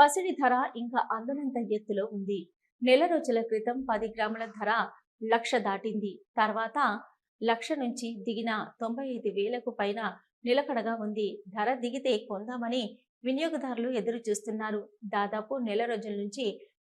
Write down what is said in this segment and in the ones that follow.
పసిడి ధర ఇంకా అందనంత ఎత్తులో ఉంది. నెల రోజుల క్రితం పది గ్రాముల ధర లక్ష దాటింది. తర్వాత లక్ష నుంచి దిగిన తొంభై ఐదు వేలకు పైన నిలకడగా ఉంది. ధర దిగితే కొందామని వినియోగదారులు ఎదురు చూస్తున్నారు దాదాపు నెల రోజుల నుంచి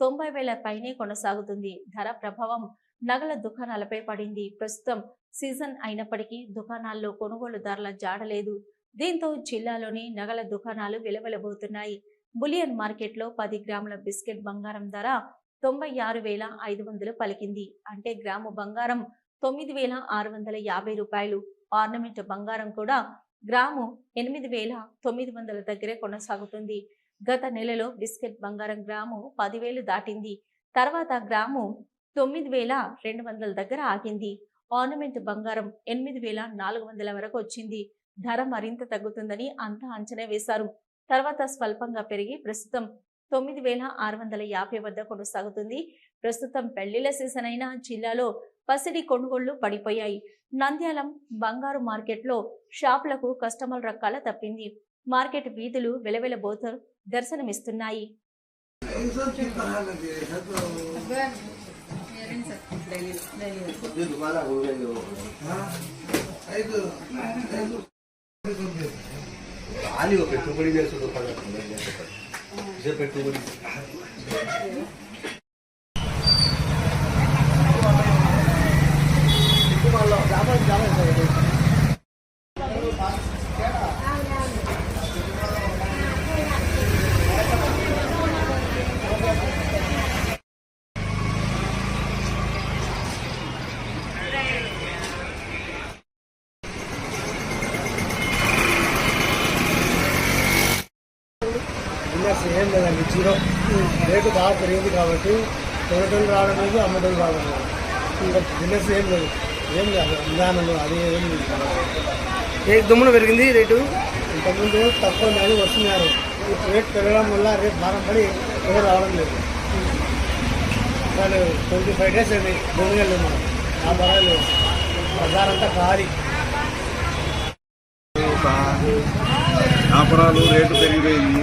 తొంభై వేల పైనే కొనసాగుతుంది. ధర ప్రభావం నగల దుకాణాలపై పడింది. ప్రస్తుతం సీజన్ అయినప్పటికీ దుకాణాల్లో కొనుగోలుదారుల జాడలేదు దీంతో జిల్లాలోని నగల దుకాణాలు వెలవెలబోతున్నాయి. బులియన్ మార్కెట్లో పది గ్రాముల బిస్కెట్ బంగారం ధర తొంభై ఆరు వేల ఐదు వందలు పలికింది. అంటే గ్రాము బంగారం తొమ్మిది వేల ఆరు వందల యాభై రూపాయలు. ఆర్నమెంట్ బంగారం కూడా గ్రాము ఎనిమిది వేల తొమ్మిది వందల దగ్గరే కొనసాగుతుంది. గత నెలలో బిస్కెట్ బంగారం గ్రాము పదివేలు దాటింది. తర్వాత గ్రాము తొమ్మిది వేల రెండు వందల దగ్గర ఆగింది. ఆర్నమెంట్ బంగారం ఎనిమిది వేల నాలుగు వందల వరకు వచ్చింది. ధర మరింత తగ్గుతుందని అంతా అంచనా వేశారు. తర్వాత స్వల్పంగా పెరిగి ప్రస్తుతం తొమ్మిది వేల ఆరు వందల యాభై వద్ద కొనసాగుతుంది. ప్రస్తుతం పెళ్ళిళ్ళ సీజన్ అయిన జిల్లాలో పసిడి కొనుగోళ్ళు పడిపోయాయి. నంద్యాలం బంగారు మార్కెట్లో షాపులకు కస్టమర్ రకాల తప్పింది. మార్కెట్ వీధులు వెలవెలబోతూ దర్శనమిస్తున్నాయి. ये ಆಲಿ ಪೆಟ್ಟು ಬಡಿದೆ ಸುಡು ಪಡ బిజినెస్ ఏం లేదండి జీరో. రేటు బాగా పెరిగింది కాబట్టి కొనటం రావడం లేదు అమ్మటం రావడం లేదు ఇంకా బిజినెస్ ఏం లేదు. ఏం లేదు విధానంలో అది ఏం లేదు. ఏ దుమ్మున పెరిగింది రేటు? ఇంతకుముందు తక్కువ నెలలు వస్తున్నారు. ఇప్పుడు రేట్ పెరగడం వల్ల రేట్ భారం పడి ఎవరు రావడం లేదు. వాళ్ళు ట్వంటీ ఫైవ్ డేస్ అయింది భూమి వెళ్ళి మనం ఆ బరాలు బజార్ అంతా ఖాళీ. వ్యాపారాలు రేటు పెరిగిపోయింది.